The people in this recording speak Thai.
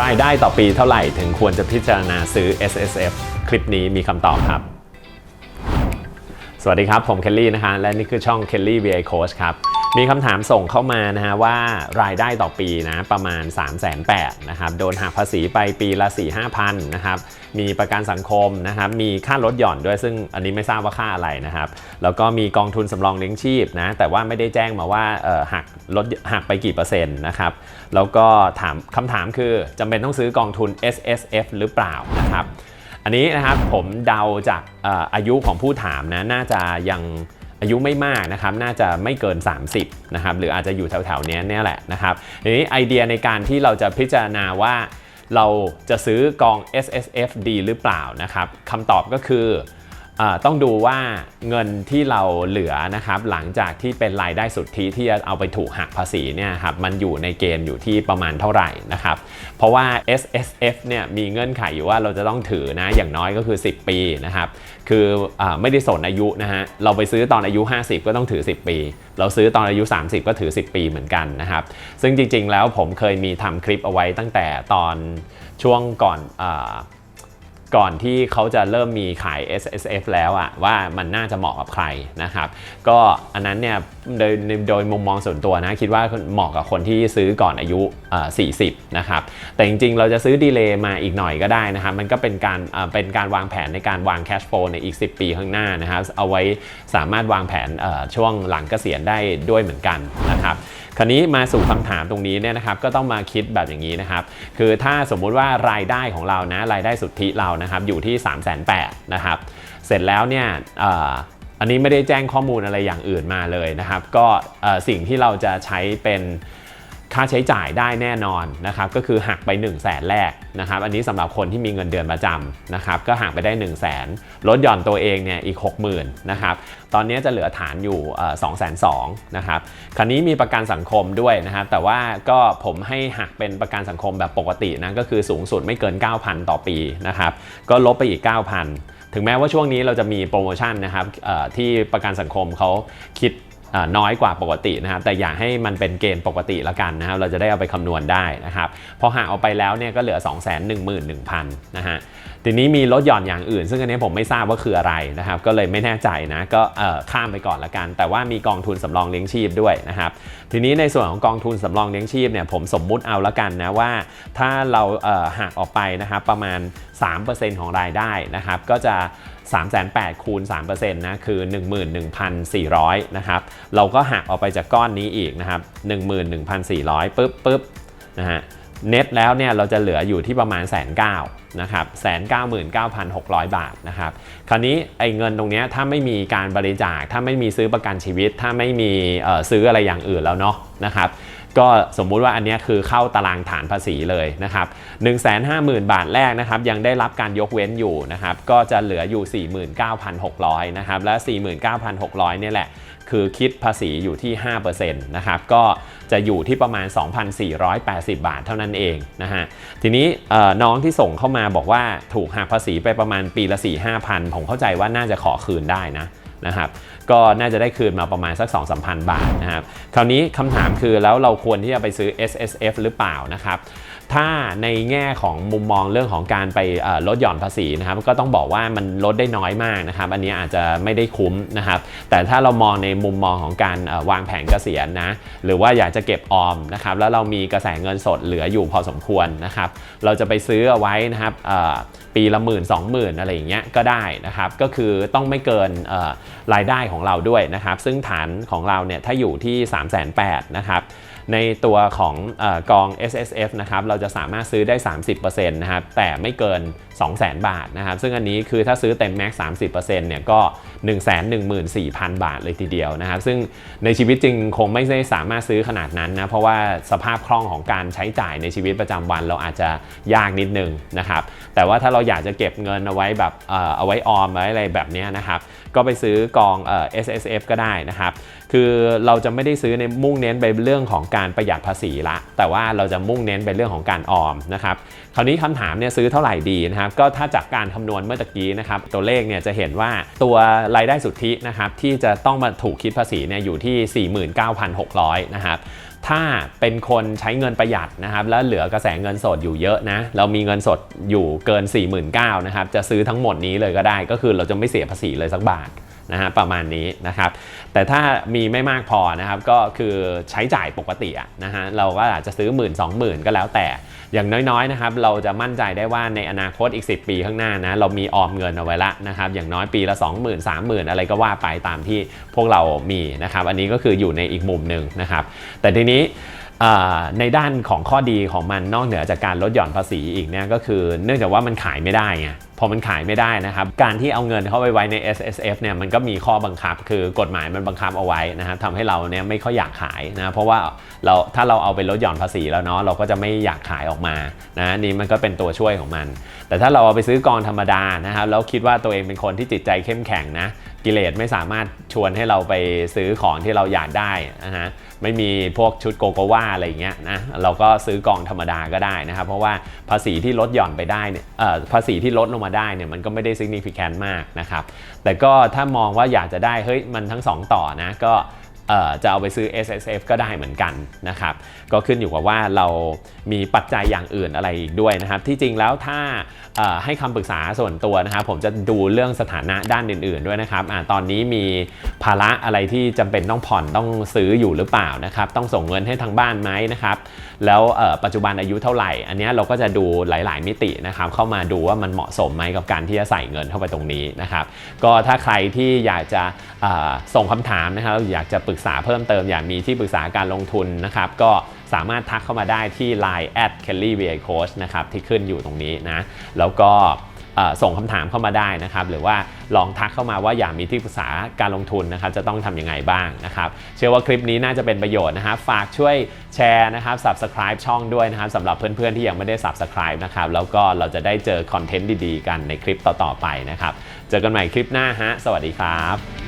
รายได้ต่อปีเท่าไหร่ถึงควรจะพิจารณาซื้อ S S F คลิปนี้มีคำตอบครับ สวัสดีครับ ผมเคลลี่นะฮะและนี่คือช่อง Kelly VA Coach ครับ มีคำถามส่งเข้ามานะฮะว่ารายได้ต่อปีนะประมาณ 3 8 0 0 0นะครับโดนหักภาษีไปปีละ 4 5พันนะครับมีประกันสังคมนะครับมีค่าลดหย่อนด้วยซึ่งอันนี้ไม่ทราบว่าค่าอะไรนะครับแล้วก็มีกองทุนสำรองเลี้ยงชีพนะแต่ว่าไม่ได้แจ้งมาว่าหักลดหักไปกี่เปอร์เซ็นต์นะครับแล้วก็ถามคำถามคือจำเป็นต้องซื้อกองทุน S S F หรือเปล่านะครับอันนี้นะครับผมเดาจากอายุของผู้ถามนะน่าจะยัง อายุไม่มากนะครับน่าจะไม่เกิน 30นะครับหรืออาจจะอยู่แถวๆนี้เนี่ยแหละนะครับทีนี้ไอเดียในการที่เราจะพิจารณาว่าเราจะซื้อกอง S S F D หรือเปล่านะครับคำตอบก็คือ ต้องดูว่าเงินที่เราเหลือนะครับหลังจากที่เป็นรายได้สุทธิที่จะเอาไปถูกหักภาษีเนี่ยครับมันอยู่ในเกณฑ์อยู่ที่ประมาณเท่าไหร่นะครับเพราะว่า S S F เนี่ยมีเงื่อนไขอยู่ว่าเราจะต้องถือนะอย่างน้อยก็คือ 10 ปีนะครับคืออไม่ได้สนอายุนะฮะเราไปซื้อตอนอายุ 50 ก็ต้องถือ 10 ปี เราซื้อตอนอายุ 30 ก็ถือ 10 ปีเหมือนกันนะครับซึ่งจริงๆแล้วผมเคยมีทำคลิปเอาไว้ตั้งแต่ตอนช่วงก่อนอ ก่อนที่เขาจะเริ่มมีขาย S S F แล้วอะว่ามันน่าจะเหมาะกับใครนะครับ ก็อันนั้นเนี่ยโดยโดยมุมมองส่วนตัวนะ คิดว่าเหมาะกับคนที่ซื้อก่อนอายุ 40 นะครับ แต่จริงๆ เราจะซื้อดีเลย์มาอีกหน่อยก็ได้นะครับ มันก็เป็นการเป็นการวางแผนในการวางแคชโฟในอีก 10 ปีข้างหน้านะครับ เอาไว้สามารถวางแผนช่วงหลังเกษียณได้ด้วยเหมือนกันนะครับ คราวนี้มาสู่คำถามตรงนี้เนี่ยนะครับก็ต้องมาคิดแบบอย่างนี้นะครับ คือถ้าสมมุติว่ารายได้ของเรานะรายได้สุทธิเรานะครับอยู่ที่ 3 8 0 0 0นะครับเสร็จแล้วเนี่ยอันนี้ไม่ได้แจ้งข้อมูลอะไรอย่างอื่นมาเลยนะครับ ก็สิ่งที่เราจะใช้เป็น ค่าใช้จ่ายได้แน่นอนนะครับก็คือหักไป 1 0 0 0 0แสนแรกนะครับอันนี้สำหรับคนที่มีเงินเดือนประจำนะครับก็หักไปได้ 1 0 0 0 0แสนลดหย่อนตัวเองเนี่ยอีก 60,000นะครับตอนนี้จะเหลือฐานอยู่2 2 0 0 0นะครับคราวนี้มีประกันสังคมด้วยนะครับแต่ว่าก็ผมให้หักเป็นประกันสังคมแบบปกตินะก็คือสูงสุดไม่เกิน 9,000 ต่อปีนะครับก็ลบไปอีก 9,000ถึงแม้ว่าช่วงนี้เราจะมีโปรโมชั่นนะครับที่ประกันสังคมเขาคิด น้อยกว่าปกตินะครับแต่อยากให้มันเป็นเกณฑ์ปกติละกันนะครับเราจะได้เอาไปคำนวณได้นะครับพอหากออกไปแล้วเนี่ยก็เหลือ 2 1 1 0 0 0นะฮะ ทีนี้มีลดหย่อนอย่างอื่น ซึ่งอันนี้ผมไม่ทราบว่าคืออะไรนะครับก็เลยไม่แน่ใจนะก็ข้ามไปก่อนละกัน แต่ว่ามีกองทุนสำรองเลี้ยงชีพด้วยนะครับทีนี้ในส่วนของกองทุนสำรองเลี้ยงชีพเนี่ยผมสมมุติเอาละกันนะว่า ถ้าเราเหักออกไปนะครับประมาณ 3%ของรายได้นะครับก็จะ3,800คูณ3%นะคือ 11,400นะครับเราก็หักออกไปจากก้อนนี้อีกนะครับ11,400ปึ๊บปึ๊บนะฮะ เน็ตแล้วเนี่ยเราจะเหลืออยู่ที่ประมาณแสนเก้านะครับแสนเก้าหมื่นเก้าพันหกร้อยบาทนะครับ คราวนี้ไอ้เงินตรงนี้ถ้าไม่มีการบริจาค ถ้าไม่มีซื้อประกันชีวิต ถ้าไม่มีซื้ออะไรอย่างอื่นแล้วเนาะนะครับ ก็สมมุติว่าอันนี้คือเข้าตารางฐานภาษีเลยนะครับ150,000 บาทแรกนะครับยังได้รับการยกเว้นอยู่นะครับก็จะเหลืออยู่ 49,600นะครับและ 49,600เนี่ยแหละคือคิดภาษีอยู่ที่ 5%นะครับ ก็จะอยู่ที่ประมาณ 2,480 บาทเท่านั้นเองนะฮะ ทีนี้น้องที่ส่งเข้ามาบอกว่าถูกหักภาษีไปประมาณปีละ 4-5,000 ผมเข้าใจว่าน่าจะขอคืนได้นะ นะครับก็น่าจะได้คืนมาประมาณสัก 2 3 0 0 0 บาทนะครับคราวนี้คำถามคือแล้วเราควรที่จะไปซื้อ S S F หรือเปล่านะครับถ้าในแง่ของมุมมองเรื่องของการไปลดหย่อนภาษีนะครับก็ต้องบอกว่ามันลดได้น้อยมากนะครับ อันนี้อาจจะไม่ได้คุ้มนะครับ แต่ถ้าเรามองในมุมมองของการวางแผนเกษียณนะหรือว่าอยากจะเก็บออมนะครับแล้วเรามีกระแสเงินสดเหลืออยู่พอสมควรนะครับ เราจะไปซื้อเอาไว้นะครับปีละหมื่นสองหมื่นอะไรอย่างเงี้ยก็ได้นะครับ ก็คือต้องไม่เกินรายได้ของเราด้วยนะครับ ซึ่งฐานของเราเนี่ยถ้าอยู่ที่ 3 8 0 0 0นะครับในตัวของอกอง S S F นะครับเราราจะสามารถซื้อได้ 30%นะครับแต่ไม่เกิน 200,000 บาทนะครับซึ่งอันนี้คือถ้าซื้อเต็มแม็กซ์30%เนี่ยก็ 114,000 บาทเลยทีเดียวนะครับซึ่งในชีวิตจริงคงไม่ได้สามารถซื้อขนาดนั้นนะเพราะว่าสภาพคล่องของการใช้จ่ายในชีวิตประจำวันเราอาจจะยากนิดนึงนะครับแต่ว่าถ้าเราอยากจะเก็บเงินเอาไว้แบบเอ่อเอาไว้ออมไว้อะไรแบบนี้นะครับก็ไปซื้อกองเอ่อ S S F ก็ได้นะครับ คือเราจะไม่ได้ซื้อในมุ่งเน้นไปเรื่องของการประหยัดภาษีละ แต่ว่าเราจะมุ่งเน้นไปเรื่องของการออมนะครับ คราวนี้คำถามเนี่ยซื้อเท่าไหร่ดีนะครับก็ถ้าจากการคำนวณเมื่อตะกี้นะครับตัวเลขเนี่ยจะเห็นว่าตัวรายได้สุทธินะครับที่จะต้องมาถูกคิดภาษีเนี่ยอยู่ที่ 49,600นะครับถ้าเป็นคนใช้เงินประหยัดนะครับแล้วเหลือกระแสเงินสดอยู่เยอะนะเรามีเงินสดอยู่เกิน 4 9 0 0 0นะครับจะซื้อทั้งหมดนี้เลยก็ได้ ก็คือเราจะไม่เสียภาษีเลยสักบาท นะฮะประมาณนี้นะครับ แต่ถ้ามีไม่มากพอนะครับก็คือใช้จ่ายปกติอะนะฮะเราก็อาจจะซื้อ1 0 0 0 0 2 0,000ก็แล้วแต่ อย่างน้อยๆนะครับเราจะมั่นใจได้ว่าในอนาคตอีก 10 ปีข้างหน้านะเรามีออมเงินเอาไว้ละนะครับอย่างน้อยปีละ 20,000 30,000 อะไรก็ว่าไปตามที่พวกเรามีนะครับอันนี้ก็คืออยู่ในอีกมุมหนึ่งนะครับ แต่ทีนี้ในด้านของข้อดีของมันนอกเหนือจากการลดหย่อนภาษีอีกเนี่ยก็คือ เนื่องจากว่ามันขายไม่ได้ไง พอมันขายไม่ได้นะครับ การที่เอาเงินเข้าไปไว้ใน S S F เนี่ยมันก็มีข้อบังคับ คือกฎหมายมันบังคับเอาไว้นะครับทำให้เราเนี่ยไม่ค่อยอยากขายนะเพราะว่าเราถ้าเราเอาไปลดหย่อนภาษีแล้วเนาะเราก็จะไม่อยากขายออกมานะนี่มันก็เป็นตัวช่วยของมัน แต่ถ้าเราเอาไปซื้อกองธรรมดานะครับแล้วคิดว่าตัวเองเป็นคนที่จิตใจเข้มแข็งนะ กิเลสไม่สามารถชวนให้เราไปซื้อของที่เราอยากได้นะฮะไม่มีพวกชุดโกโกวาอะไรเงี้ยนะเราก็ซื้อกองธรรมดาก็ได้นะครับเพราะว่าภาษีที่ลดหย่อนไปได้เนี่ยเอ่อภาษีที่ลดลงมาได้เนี่ยมันก็ไม่ได้ significant มากนะครับแต่ก็ถ้ามองว่าอยากจะได้เฮ้ยมันทั้งสองต่อนะก็ จะเอาไปซื้อ S S F ก็ได้เหมือนกันนะครับ ก็ขึ้นอยู่กับว่าเรามีปัจจัยอย่างอื่นอะไรอีกด้วยนะครับ ที่จริงแล้วถ้าให้คำปรึกษาส่วนตัวนะครับ ผมจะดูเรื่องสถานะด้านอื่น ๆด้วยนะครับอตอนนี้มีภาระอะไรที่จำเป็นต้องผ่อนต้องซื้ออยู่หรือเปล่านะครับ ต้องส่งเงินให้ทางบ้านไหมนะครับ แล้วปัจจุบันอายุเท่าไหร่ อันนี้เราก็จะดูหลาย ๆ มิตินะครับเข้ามาดูว่ามันเหมาะสมไหมกับการที่จะใส่เงินเข้าไปตรงนี้นะครับ ก็ถ้าใครที่อยากจะส่งคำถามนะครับอยากจะปรึกกษาเพิ่มเติมอยากมีที่ปรึกษาการลงทุนนะครับก็สามารถทักเข้ามาได้ที่ Line at kelly v i coach นะครับที่ขึ้นอยู่ตรงนี้นะแล้วก็ส่งคำถามเข้ามาได้นะครับ หรือว่าลองทักเข้ามาว่าอยากมีที่ปรึกษาการลงทุนนะครับ จะต้องทำยังไงบ้างนะครับ เชื่อว่าคลิปนี้น่าจะเป็นประโยชน์นะครับ ฝากช่วยแชร์นะครับ subscribe ช่องด้วยนะครับสำหรับเพื่อนๆที่ยังไม่ได้ subscribe นะครับ แล้วก็เราจะได้เจอคอนเทนต์ดีๆ กันในคลิปต่อๆไปนะครับ เจอกันใหม่คลิปหน้าฮะ สวัสดีครับ